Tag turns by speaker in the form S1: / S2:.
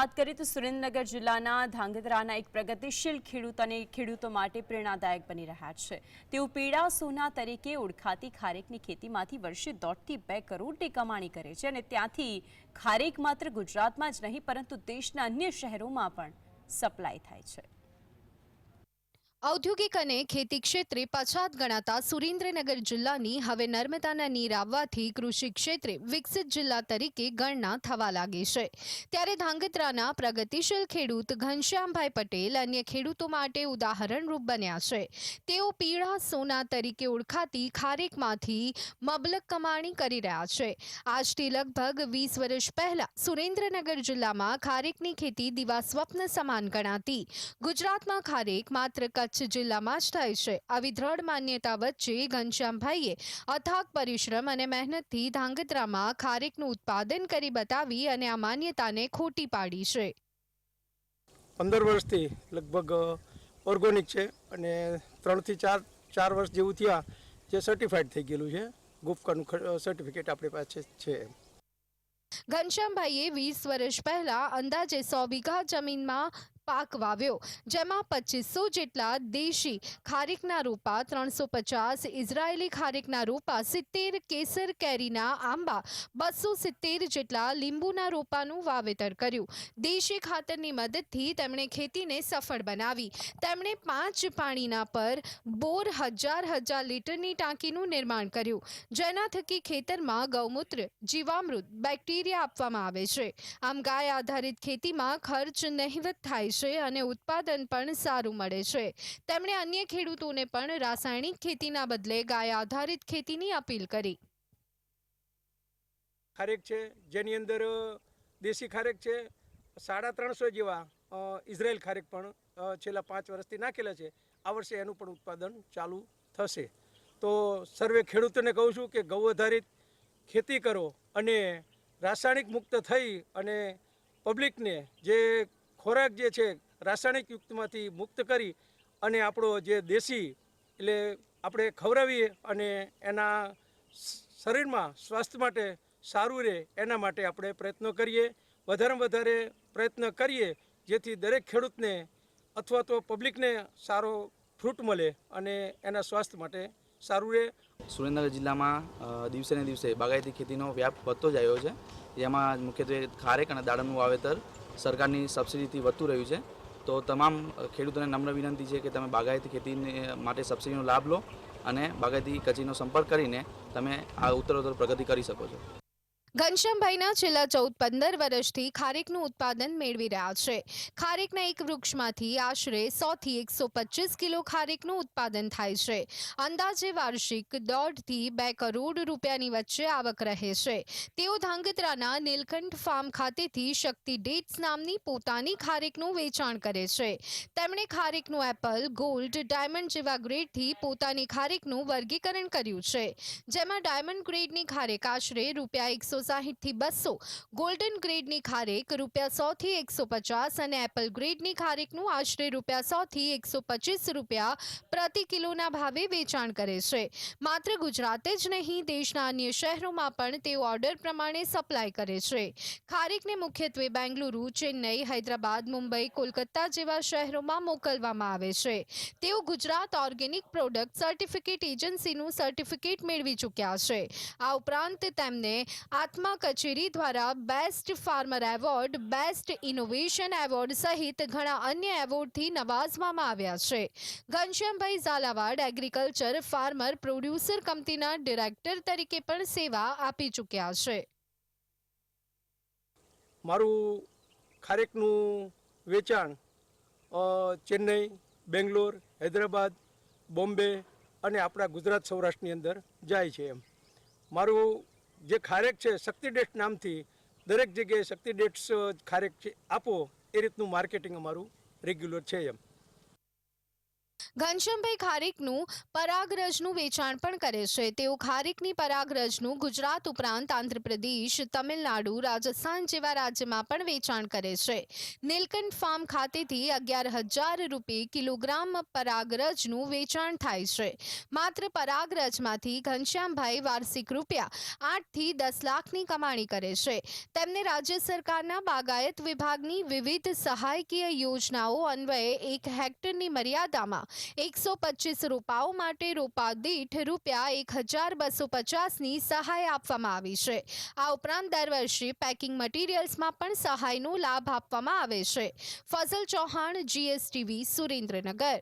S1: વાત કરીએ તો સુરેન્દ્રનગર જિલ્લાના ધાંગધ્રાના એક પ્રગતિશીલ ખેડૂત અને ખેડૂતો માટે પ્રેરણાદાયક બની રહ્યા છે. તેઓ પીળા સોના તરીકે ઓળખાતી ખારેકની ખેતીમાંથી વર્ષે દોઢથી બે કરોડની કમાણી કરે છે અને ત્યાંથી ખારેક માત્ર ગુજરાતમાં જ નહીં, પરંતુ દેશના અન્ય શહેરોમાં પણ સપ્લાય થાય છે.
S2: ઔદ્યોગિક અને ખેતી ક્ષેત્રે પછાત ગણાતા સુરેન્દ્રનગર જિલ્લાની હવે નર્મદાના નીર આવવાથી કૃષિ ક્ષેત્રે વિકસિત જિલ્લા તરીકે ગણના થવા લાગી છે. ત્યારે ધાંગધ્રાના પ્રગતિશીલ ખેડૂત ઘનશ્યામભાઈ પટેલ અન્ય ખેડૂતો માટે ઉદાહરણરૂપ બન્યા છે. તેઓ પીળા સોના તરીકે ઓળખાતી ખારેકમાંથી મબલક કમાણી કરી રહ્યા છે. આજથી લગભગ વીસ વર્ષ પહેલા સુરેન્દ્રનગર જિલ્લામાં ખારેકની ખેતી દિવા સ્વપ્ન સમાન ગણાતી. ગુજરાતમાં ખારેક માત્ર કચ્છ જિલ્લામાં જ થાય છે. આવી દ્રઢ માન્યતા વચ્ચે ઘનશ્યામભાઈએ અથાગ પરિશ્રમ અને મહેનતથી ધાંગધ્રામાં ખારેકનું ઉત્પાદન કરી બતાવી અને આ માન્યતાને ખોટી પાડી છે.
S3: પંદર વર્ષથી લગભગ ઓર્ગોનિક છે અને ત્રણથી ચાર ચાર વર્ષ જેવું થયા જે સર્ટિફાઈડ થઈ ગયેલું છે. ગુફકાનું સર્ટિફિકેટ આપણી પાસે છે.
S2: ઘનશ્યામભાઈએ વીસ વર્ષ પહેલા અંદાજે સો વીઘા જમીનમાં પાક વાવ્યો, જેમાં પચીસો જેટલા દેશી ખારેકના રોપા, ત્રણસો પચાસ ઇઝરાયેલી ખારેકના રોપા, સિત્તેર કેસર કેરીના આંબા, બસો સિત્તેર જેટલા લીંબુના રોપાનું વાવેતર કર્યું. દેશી ખાતરની મદદથી તેમણે ખેતીને સફળ બનાવી. તેમણે પાંચ પાણીના પર બોર હજાર હજાર લીટરની ટાંકીનું નિર્માણ કર્યું, જેના થકી ખેતરમાં ગૌમૂત્ર, જીવામૃત, બેક્ટેરિયા આપવામાં આવે છે. આમ ગાય આધારિત ખેતીમાં ખર્ચ નહિવત થાય છે અને ઉત્પાદન પણ સારું મળે છે. તેમણે અન્ય ખેડૂતોને પણ રાસાયણિક ખેતીના બદલે ગાય આધારિત ખેતીની અપીલ કરી.
S3: ખારેક છે, જેની અંદર દેશી ખારેક છે, સાડા ત્રણસો જેવા ઇઝરાયલ ખારેક પણ છેલ્લા પાંચ વર્ષથી નાખેલા છે. આ વર્ષે એનું પણ ઉત્પાદન ચાલુ થશે. તો સર્વે ખેડૂતોને કહું છું કે ગૌ આધારિત ખેતી કરો અને રાસાયણિક મુક્ત થઈ અને પબ્લિકને જે ખોરાક જે છે રાસાયણિક યુક્તમાંથી મુક્ત કરી અને આપણો જે દેશી એટલે આપણે ખવડાવીએ અને એના શરીરમાં સ્વાસ્થ્ય માટે સારું રહે એના માટે આપણે પ્રયત્નો કરીએ. વધારેમાં વધારે પ્રયત્ન કરીએ જેથી દરેક ખેડૂતને અથવા તો પબ્લિકને સારો ફ્રૂટ મળે અને એના સ્વાસ્થ્ય માટે સારું રહે.
S4: સુરેન્દ્રનગર જિલ્લામાં દિવસે ને દિવસે બાગાયતી ખેતીનો વ્યાપ વધતો જ આવ્યો છે. જેમાં મુખ્યત્વે ખારેક અને દાડમનું વાવેતર સરકારની સબસિડીથી વધતું રહ્યું છે. તો તમામ ખેડૂતોને નમ્ર વિનંતી છે કે તમે બાગાયતી ખેતી માટે સબસિડીનો લાભ લો અને બાગાયતી કચેરીનો સંપર્ક કરીને તમે આ ઉત્તરોત્તર પ્રગતિ કરી શકો છો.
S2: ઘનશ્યામભાઈના છેલ્લા ચૌદ પંદર વર્ષથી ખારેકનું ઉત્પાદન મેળવી રહ્યા છે. ખારેકના એક વૃક્ષમાંથી આશરે સોથી એકસો પચીસ કિલો ખારેકનું ઉત્પાદન થાય છે. અંદાજે વાર્ષિક દોઢથી બે કરોડ રૂપિયાની વચ્ચે આવક રહે છે. તેઓ ધાંગધ્રાના નીલકંઠ ફાર્મ ખાતેથી શક્તિ ડેટ્સ નામની પોતાની ખારેકનું વેચાણ કરે છે. તેમણે ખારેકનું એપલ, ગોલ્ડ, ડાયમંડ જેવા ગ્રેડથી પોતાની ખારેકનું વર્ગીકરણ કર્યું છે. જેમાં ડાયમંડ ગ્રેડની ખારેક આશરે રૂપિયા એકસો સાહીઠથી બસો. ગોલ્ડન ગ્રેડની ખારેક રૂપિયા સોથી એકસો પચાસ અને એપલ ગ્રેડની ખારેકનું આશરે રૂપિયા સોથી એકસો પચીસ રૂપિયા પ્રતિ કિલોના ભાવે વેચાણ કરે છે. માત્ર ગુજરાતે જ નહીં, દેશના અન્ય શહેરોમાં પણ તેઓ ઓર્ડર પ્રમાણે સપ્લાય કરે છે. ખારેકને મુખ્યત્વે બેંગલુરુ, ચેન્નઈ, હૈદરાબાદ, મુંબઈ, કોલકાતા જેવા શહેરોમાં મોકલવામાં આવે છે. તેઓ ગુજરાત ઓર્ગેનિક પ્રોડક્ટ સર્ટિફિકેટ એજન્સીનું સર્ટિફિકેટ મેળવી ચૂક્યા છે. આ ઉપરાંત તેમને આત્મા કચેરી દ્વારા best farmer award, best innovation award સહિત ઘણા અન્ય એવોર્ડથી નવાજવામાં આવ્યા છે. ઘનશ્યામભાઈ ઝાલાવાડ એગ્રીકલ્ચર ફાર્મર પ્રોડ્યુસર કંપનીના ડિરેક્ટર તરીકે પણ સેવા આપી ચૂક્યા છે.
S3: મારું ખારેકનું વેચાણ ચેન્નઈ, બેંગ્લોર, હૈદરાબાદ, બોમ્બે અને આપણા ગુજરાત સૌરાષ્ટ્રની અંદર જાય છે એમ. મારું જે ખારેક છે, શક્તિ ડેટ્સ નામથી દરેક જગ્યાએ શક્તિ ડેટ્સ ખારેક છે, આપો. એ રીતનું માર્કેટિંગ અમારું રેગ્યુલર છે એમ.
S2: ઘનશ્યામભાઈ ખારેકનું પરાગરજનું વેચાણ પણ કરે છે. તેઓ ખારેકની પરાગરજનું ગુજરાત ઉપરાંત આંધ્રપ્રદેશ, તમિલનાડુ, રાજસ્થાન જેવા રાજ્યમાં પણ વેચાણ કરે છે. નીલકંઠ ફાર્મ ખાતેથી અગિયાર હજાર રૂપે કિલોગ્રામ પરાગરજનું વેચાણ થાય છે. માત્ર પરાગરજમાંથી ઘનશ્યામભાઈ વાર્ષિક રૂપિયા આઠથી દસ લાખની કમાણી કરે છે. તેમને રાજ્ય સરકારના બાગાયત વિભાગની વિવિધ સહાયકીય યોજનાઓ અન્વયે એક હેક્ટરની મર્યાદામાં એકસો પચીસ રોપાઓ માટે રોપા દીઠ રૂપિયા એક હજાર બસો પચાસની સહાય આપવામાં આવી છે. આ ઉપરાંત દર વર્ષે પેકિંગ મટીરિયલ્સમાં પણ સહાયનો લાભ આપવામાં આવે છે. ફઝલ ચૌહાણ જીએસટીવી સુરેન્દ્રનગર.